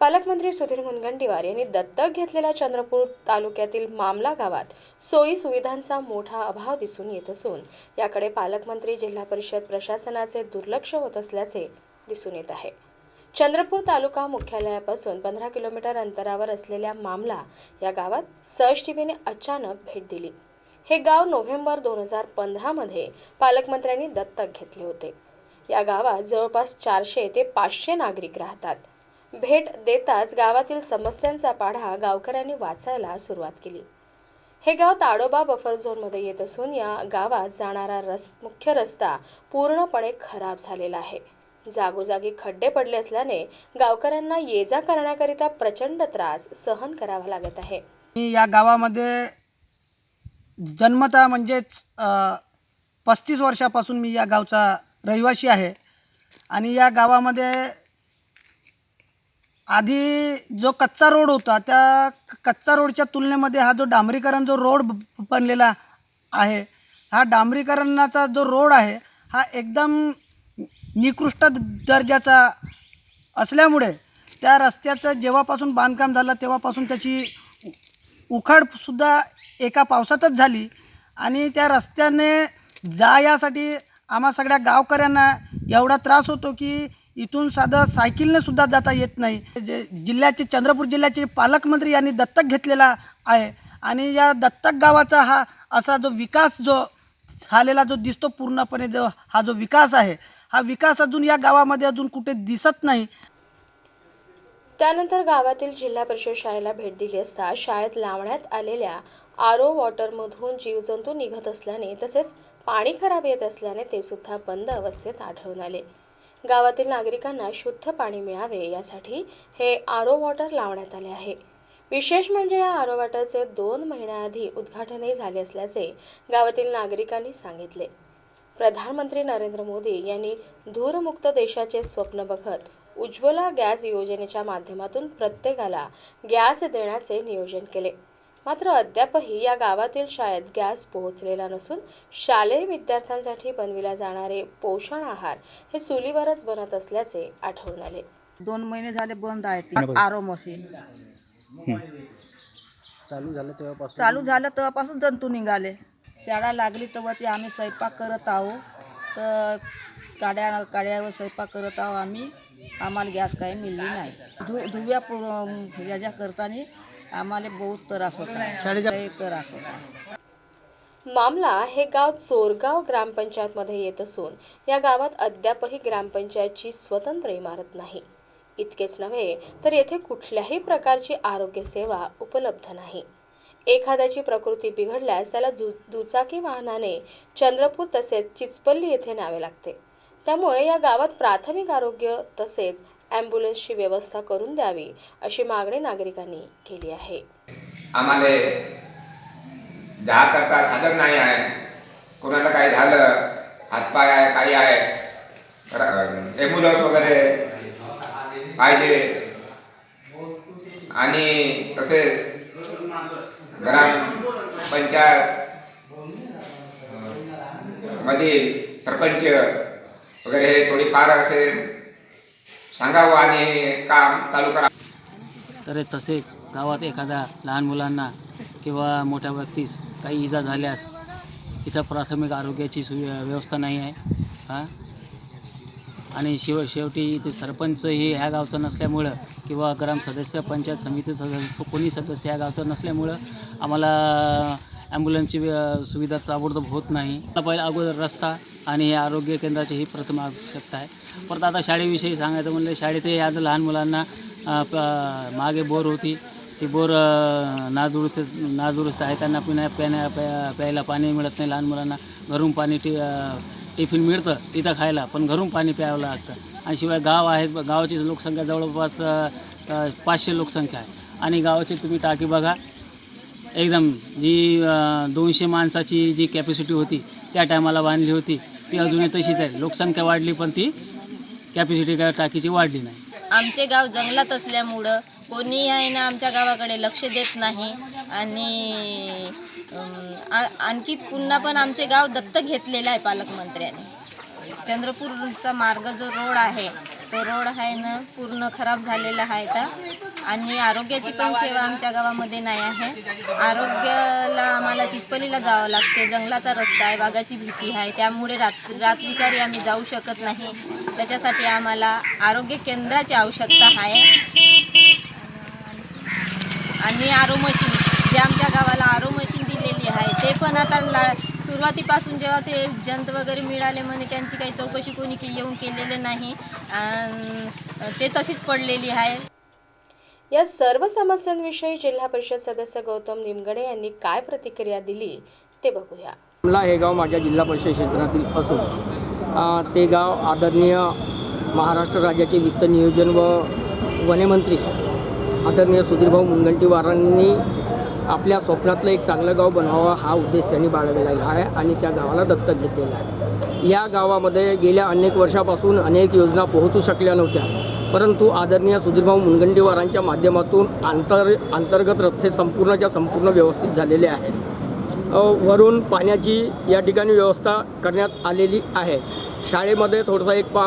पालकमंत्री सुधीर मुनगंटीवार यांनी दत्तक घेतलेल्या चंद्रपूर तालुक्यातील मामला गावात सोयी सुविधांचा मोठा अभाव दिसून येत असून याकडे पालकमंत्री जिल्हा परिषद प्रशासनाचे दुर्लक्ष होत असल्याचे दिसून येत आहे. चंद्रपूर तालुका मुख्यालयापासून पंधरा किलोमीटर अंतरावर असलेल्या मामला या गावात सर्च टीव्हीने अचानक भेट दिली. हे गाव नोव्हेंबर दोन हजार पंधरामध्ये पालकमंत्र्यांनी दत्तक घेतले होते. या गावात जवळपास चारशे ते पाचशे नागरिक राहतात. भेट देताच गावातील समस्यांचा पाढा गावकऱ्यांनी वाचायला सुरुवात केली. हे गाव ताडोबा बफर झोनमध्ये येत असून या गावात जाणारा रस मुख्य रस्ता पूर्णपणे खराब झालेला आहे. जागोजागी खड्डे पडले असल्याने गावकऱ्यांना ये जा करण्याकरिता प्रचंड त्रास सहन करावा लागत आहे. मी या गावामध्ये जन्मता म्हणजेच पस्तीस वर्षापासून मी या गावचा रहिवासी आहे आणि या गावामध्ये आधी जो कच्चा रोड होता त्या कच्चा रोडच्या तुलनेमध्ये हा जो डांबरीकरण जो रोड बनलेला आहे हा डांबरीकरणाचा जो रोड आहे हा एकदम निकृष्ट दर्जाचा असल्यामुळे त्या रस्त्याचं जेव्हापासून बांधकाम झालं तेव्हापासून त्याची उखाडसुद्धा एका पावसातच झाली आणि त्या रस्त्याने जा यासाठी आम्हा सगळ्या गावकऱ्यांना एवढा त्रास होतो की इथून साधं सायकलने सुद्धा जाता येत नाही. जे जिल्ह्याचे चंद्रपूर जिल्ह्याचे पालकमंत्री यांनी दत्तक घेतलेला आहे. आणि या दत्तक गावाचा हा असा जो विकास जो झालेला जो दिसतो पूर्णपणे जो हा जो विकास आहे हा विकास अजून या गावामध्ये अजून कुठे दिसत नाही. त्यानंतर गावातील जिल्हा परिषद शाळेला भेट दिली असता शाळेत लावण्यात आलेल्या आरो वॉटरमधून जीवजंतू निघत असल्याने तसेच पाणी खराब येत असल्याने ते सुद्धा बंद अवस्थेत आढळून आले. गावातील नागरिकांना शुद्ध पाणी मिळावे यासाठी हे आरो वॉटर लावण्यात आले आहे. विशेष म्हणजे या आरो वॉटरचे दोन महिन्याआधी उद्घाटनही झाले असल्याचे गावातील नागरिकांनी सांगितले. प्रधानमंत्री नरेंद्र मोदी यांनी धूरमुक्त देशाचे स्वप्न बघत उज्ज्वला गॅस योजनेच्या माध्यमातून प्रत्येकाला गॅस देण्याचे नियोजन केले. मात्र अद्यापही या गावातील शाळेत गॅस पोहोचलेला नसून शालेय विद्यार्थ्यांसाठी बनविला जाणारे पोषण आहार हे चुलीवरच बनत असल्याचे आढळून आले. दोन महिने झाले बंद आहे ती. आरो मशीन चालू झालं तेव्हापासून? चालू झालं तेव्हापासून जंतू निघाले. शाळा लागली तेव्हाची आम्ही स्वयंपाक करत आहो. तर गाड्या गाड्यावर स्वयंपाक करत आहो आम्ही. आम्हाला गॅस काही मिळली नाही. धु धुव्या पुर याच्या करताना आम्हाला बहुत त्रास होता त्रास होता मामला हे गाव चोरगाव ग्रामपंचायतमध्ये येत असून या गावात अद्यापही ग्रामपंचायतची स्वतंत्र इमारत नाही. इतकेच नव्हे तर येथे कुठल्याही प्रकारची आरोग्य सेवा उपलब्ध नाही. एखाद्याची प्रकृती बिघडल्यास त्याला दु दुचाकी वाहनाने चंद्रपूर तसेच चिचपल्ली येथे न्यावे लागते. त्यामुळे या गावात प्राथमिक आरोग्य तसेच ॲम्ब्युलन्सची व्यवस्था करून द्यावी अशी मागणी नागरिकांनी केली आहे. आम्हाला जा करता साधन नाही आहे. कोणाला काही झालं हातपाय आहे काही आहे तर ॲम्ब्युलन्स वगैरे पाहिजे. आणि तसेच ग्रामपंचायत मधील सरपंच वगैरे हे थोडीफार असे सांगावं आणि काम चालू करा. तर तसेच गावात एखादा लहान मुलांना किंवा मोठ्या व्यक्तीस काही इजा झाल्यास इथं प्राथमिक आरोग्याची सुवि व्यवस्था नाही आहे. हां? आणि शेव शेवटी इथे सरपंचही ह्या गावचं नसल्यामुळं किंवा ग्राम सदस्य पंचायत समिती सदस्य कोणी सदस्य ह्या गावचं नसल्यामुळं आम्हाला ॲम्ब्युलन्सची सुविधा ताबडतोब होत नाही. पहिला अगोदर रस्ता आणि हे आरोग्य केंद्राची ही प्रथम आवश्यकता आहे. परत आता शाळेविषयी सांगायचं म्हणलं शाळेतही आज लहान मुलांना मागे बोर होती. ती बोर नादुरुस्त नादुरुस्त आहे. त्यांना पिण्या प्याण्या प्या प्यायला पाणी मिळत नाही लहान मुलांना. घरून पाणी टी टिफिन मिळतं तिथं खायला पण घरून पाणी प्यावं लागतं. आणि शिवाय गाव आहेत गावाची लोकसंख्या जवळपास पाचशे लोकसंख्या आहे. आणि गावाची तुम्ही टाकी बघा एकदम जी दोनशे माणसाची जी कॅपॅसिटी होती त्या टायमाला बांधली होती. ती अजूनही तशीच आहे. लोकसंख्या वाढली पण ती कॅपॅसिटी काय टाकीची वाढली नाही. आमचे गाव जंगलात असल्यामुळं कोणी आहे ना आमच्या गावाकडे लक्ष देत नाही आणि आ- आणखी पुन्हा पण आमचे गाव दत्तक घेतलेलं आहे पालकमंत्र्याने. चंद्रपूरचा मार्ग जो रोड आहे तो रोड आहे ना पूर्ण खराब झालेला आहे तर आणि आरोग्याची पण सेवा आमच्या गावामध्ये नाही आहे. आरोग्याला आम्हाला चिचपलीला जावं लागते. जंगलाचा रस्ता आहे वाघाची भीती आहे. त्यामुळे रात रातविकारी आम्ही जाऊ शकत नाही. त्याच्यासाठी आम्हाला आरोग्य केंद्राची आवश्यकता आहे. आणि आरो मशीन जे आमच्या गावाला आरो मशीन दिलेली आहे ते पण आता ला सुरुवातीपासून जेव्हा ते जंत वगैरे मिळाले म्हणे त्यांची काही चौकशी कोणी के- येऊन केलेले नाही. ते तशीच पडलेली आहे. या सर्व समस्यांविषयी जिल्हा परिषद सदस्य गौतम निमगडे यांनी काय प्रतिक्रिया दिली ते बघूया. मला हे गाव माझ्या जिल्हा परिषद क्षेत्रातील असून ते गाव आदरणीय महाराष्ट्र राज्याचे वित्त नियोजन व वनेमंत्री आदरणीय सुधीरभाऊ मुनगंटीवारांनी आपल्या स्वप्नातलं एक चांगलं गाव बनवावं हा उद्देश त्यांनी बाळगलेला आहे. आणि त्या गावाला दत्तक घेतलेला आहे. या गावामध्ये गेल्या अनेक वर्षापासून अनेक योजना पोहोचू शकल्या नव्हत्या. परंतु आदरणीय सुधीरभाऊ मुनगंटीवारांच्या माध्यमातून आंतर अंतर्गत रस्ते संपूर्णच्या संपूर्ण व्यवस्थित झालेले आहेत. वरून पाण्याची या ठिकाणी व्यवस्था करण्यात आलेली आहे. शाळेमध्ये थोडासा एक पा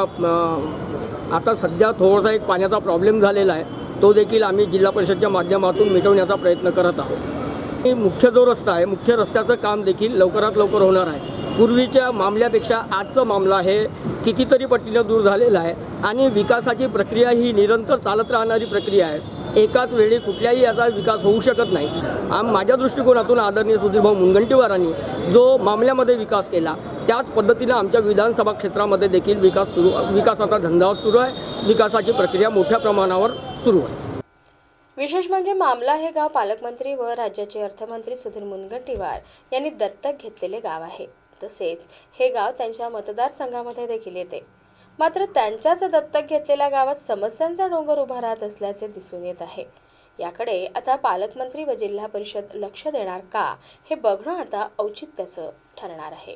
आता सध्या थोडासा एक पाण्याचा प्रॉब्लेम झालेला आहे. तो देखील आम्ही जिल्हा परिषदच्या माध्यमातून मिटवण्याचा प्रयत्न करत आहोत. मुख्य जो रस्ता आहे मुख्य रस्त्याचं काम देखील लवकरात लवकर होणार आहे. पूर्वीच्या मामल्यापेक्षा आजचा मामला हे कितीतरी पटीनं दूर झालेला आहे आणि विकासाची प्रक्रिया ही निरंतर चालत राहणारी प्रक्रिया आहे. एकाच वेळी कुठल्याही याचा विकास होऊ शकत नाही. आम माझ्या दृष्टिकोनातून आदरणीय सुधीरभाऊ मुनगंटीवारांनी जो मामल्यामध्ये विकास केला त्याच पद्धतीनं आमच्या विधानसभा क्षेत्रामध्ये देखील विकास सुरू विकासाचा धंदा सुरू आहे. विकासाची प्रक्रिया मोठ्या प्रमाणावर सुरू आहे. विशेष म्हणजे मामला हे गाव पालकमंत्री व राज्याचे अर्थमंत्री सुधीर मुनगंटीवार यांनी दत्तक घेतलेले गाव आहे. तसेच हे गाव त्यांच्या मतदारसंघामध्ये देखील येते. मात्र त्यांच्याच दत्तक घेतलेल्या गावात समस्यांचा डोंगर उभा राहत असल्याचे दिसून येत आहे. याकडे आता पालकमंत्री व जिल्हा परिषद लक्ष देणार का हे बघणं आता औचित्याचं ठरणार आहे.